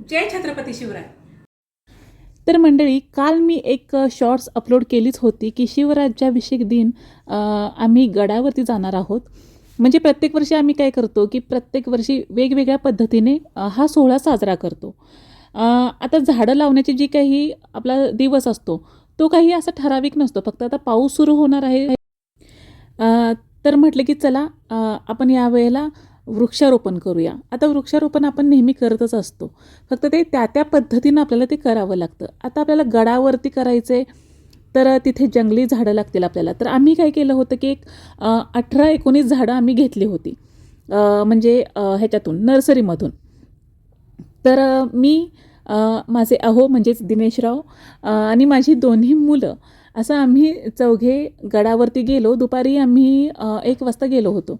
जय छत्रपती शिवराय. तर मंडळी काल मी एक शॉर्ट्स अपलोड केलीच होती की शिवराज्याभिषेक दिन आम्ही गडावरती जाणार आहोत. म्हणजे प्रत्येक वर्षी आम्ही काय करतो की प्रत्येक वर्षी वेगवेगळ्या पद्धतीने हा सोहळा साजरा करतो. आता झाडं लावण्याची जी काही आपला दिवस असतो तो काही असा ठराविक नसतो. फक्त आता पाऊस सुरू होणार आहे. तर म्हटलं की चला आपण यावेळेला वृक्षारोपण करूया. आता वृक्षारोपण आपण नेहमी करतच असतो. फक्त ते त्या त्या पद्धतीनं आपल्याला ते करावं लागतं. आता आपल्याला गडावरती करायचं आहे तर तिथे जंगली झाडं लागतील आपल्याला. तर आम्ही काय केलं होतं की एक अठरा एकोणीस झाडं आम्ही घेतली होती. म्हणजे ह्याच्यातून नर्सरीमधून. तर मी माझे अहो म्हणजेच दिनेशराव आणि माझी दोन्ही मुलं असं आम्ही चौघे गडावरती गेलो. दुपारी आम्ही एक वाजता गेलो होतो.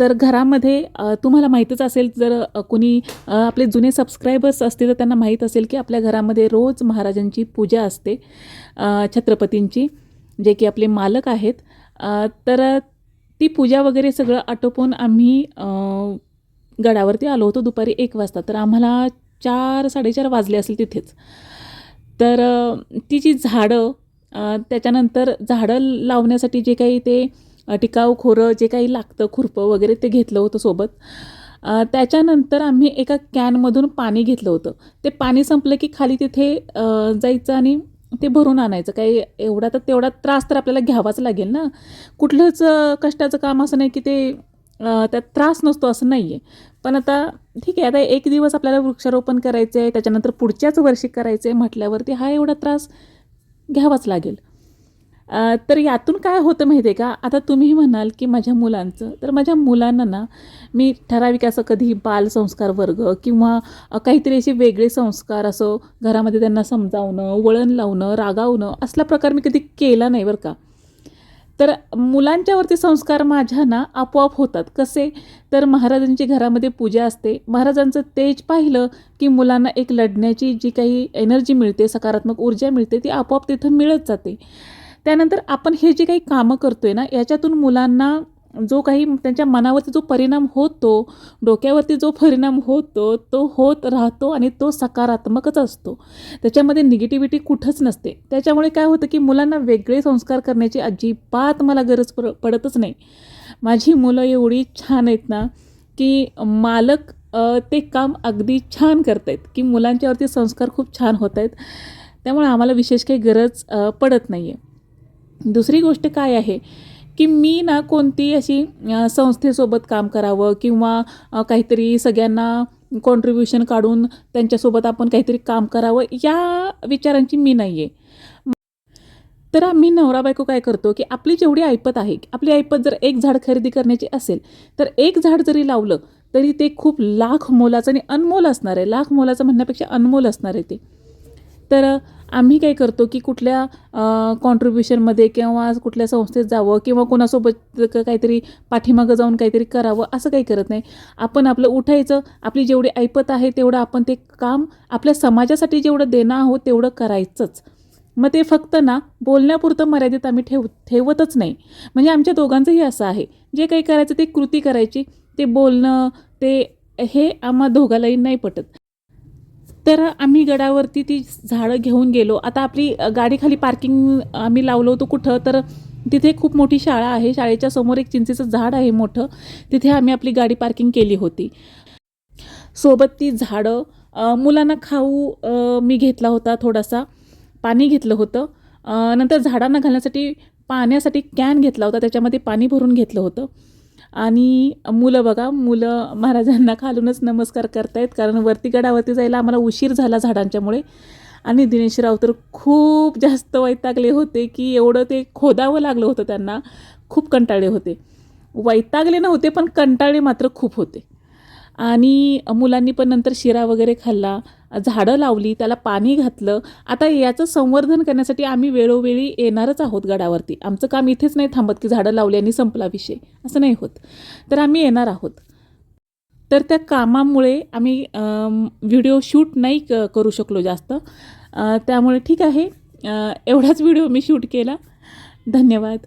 तर घरामध्ये तुम्हाला माहीतच असेल जर कोणी कुणी आपले जुने सबस्क्रायबर्स असतील तर त्यांना माहीत असेल की आपल्या घरामध्ये रोज महाराजांची पूजा असते छत्रपतींची जे की आपले मालक आहेत. तर ती पूजा वगैरे सगळं आटोपून आम्ही गडावरती आलो होतो दुपारी एक वाजता. तर आम्हाला चार साडेचार वाजले असेल तिथेच. तर ती जी झाडं त्याच्यानंतर झाडं लावण्यासाठी जे काही ते टिकाऊ खोरं जे काही लागतं खुरपं वगैरे ते घेतलं होतं सोबत. त्याच्यानंतर आम्ही एका कॅनमधून पाणी घेतलं होतं. ते पाणी संपलं की खाली तिथे जायचं आणि ते भरून आणायचं. काही एवढा तर तेवढा त्रास तर आपल्याला घ्यावाच लागेल ना. कुठलंच कष्टाचं काम असं नाही की ते त्यात त्रास नसतो असं नाही आहे पण आता ठीक आहे आता एक दिवस आपल्याला वृक्षारोपण करायचं आहे त्याच्यानंतर पुढच्याच वर्षी करायचं आहे म्हटल्यावरती हा एवढा त्रास घ्यावाच लागेल. तर यातून काय होतं माहिती आहे का? आता तुम्ही म्हणाल की माझ्या मुलांचं तर माझ्या मुलांना ना मी ठराविक असं कधी बालसंस्कार वर्ग किंवा काहीतरी असे वेगळे संस्कार असं घरामध्ये त्यांना समजावणं वळण लावणं रागावणं असला प्रकार मी कधी केला नाही बरं का. तर मुलांच्यावरती संस्कार माझ्या ना आपोआप होतात. कसे? तर महाराजांची घरामध्ये पूजा असते. महाराजांचं तेज पाहिलं की मुलांना एक लढण्याची जी काही एनर्जी मिळते सकारात्मक ऊर्जा मिळते ती आपोआप तिथं मिळत जाते. त्यानंतर आपण हे जे काही कामं करतो आहे ना याच्यातून मुलांना जो काही त्यांच्या मनावरती जो परिणाम होतो डोक्यावरती जो परिणाम होतो तो होत राहतो आणि तो सकारात्मकच असतो. त्याच्यामध्ये निगेटिव्हिटी कुठंच नसते. त्याच्यामुळे काय होतं की मुलांना वेगळे संस्कार करण्याची अजिबात मला गरज पड पडतच नाही. माझी मुलं एवढी छान आहेत ना की मालक ते काम अगदी छान करत आहेत की मुलांच्यावरती संस्कार खूप छान होत आहेत त्यामुळे आम्हाला विशेष काही गरज पडत नाही आहे दुसरी गोष्ट काय आहे की मी ना कोणती अशी संस्थेसोबत काम करावं किंवा काहीतरी सगळ्यांना कॉन्ट्रीब्युशन काढून त्यांच्यासोबत आपण काहीतरी काम करावं या विचारांची मी नाही आहे तर आम्ही नवरा बायको काय करतो की आपली जेवढी ऐपत आहे आपली ऐपत जर एक झाड खरेदी करण्याची असेल तर एक झाड जरी लावलं तरी ते खूप लाख मोलाचं आणि अनमोल असणार आहे. लाख मोलाचं म्हणण्यापेक्षा अनमोल असणार आहे ते. तर आम्ही काय करतो की कुठल्या कॉन्ट्रीब्युशनमध्ये किंवा कुठल्या संस्थेत जावं किंवा कोणासोबत क- काहीतरी पाठीमागं जाऊन काहीतरी करावं असं काही करत नाही. आपण आपलं उठायचं आपली जेवढी ऐपत आहे तेवढं आपण ते काम आपल्या समाजासाठी जेवढं देणं आहोत तेवढं करायचंच. मग ते फक्त ना बोलण्यापुरतं मर्यादित आम्ही ठेव ठेवतच नाही. म्हणजे आमच्या दोघांचंही असं आहे. जे काही करायचं ते कृती करायची ते बोलणं ते हे आम्हा दोघालाही नाही पटत. तर आम्ही गडावरती ती झाडं घेऊन गेलो. आता आपली गाडीखाली पार्किंग आम्ही लावलो होतो कुठं तर तिथे खूप मोठी शाळा आहे. शाळेच्या समोर एक चिंचेचं झाड आहे मोठं. तिथे आम्ही आपली गाडी पार्किंग केली होती. सोबत ती झाडं मुलांना खाऊ मी घेतला होता थोडासा. पाणी घेतलं होतं. नंतर झाडांना घालण्यासाठी पाण्यासाठी कॅन घेतला होता. त्याच्यामध्ये पाणी भरून घेतलं होतं. आणि मुलं बघा मुलं महाराजांना खालूनच नमस्कार करतायत कारण वरती गडावरती जायला आम्हाला उशीर झाला झाडांच्यामुळे. आणि दिनेशराव तर खूप जास्त वैतागले होते की एवढं ते खोदावं लागलं होतं त्यांना. खूप कंटाळले होते. वैतागले नव्हते पण कंटाळे मात्र खूप होते. आणि मुलांनी पण नंतर शिरा वगैरे खाल्ला. झाडं लावली त्याला पाणी घातलं. आता याचं संवर्धन करण्यासाठी आम्ही वेळोवेळी येणारच आहोत गडावरती. आमचं काम इथेच नाही थांबत की झाडं लावली आणि संपला विषय. असं नाही होत. तर आम्ही येणार आहोत. तर त्या कामामुळे आम्ही व्हिडिओ शूट नाही क करू शकलो जास्त. त्यामुळे ठीक आहे. एवढाच व्हिडिओ मी शूट केला. धन्यवाद.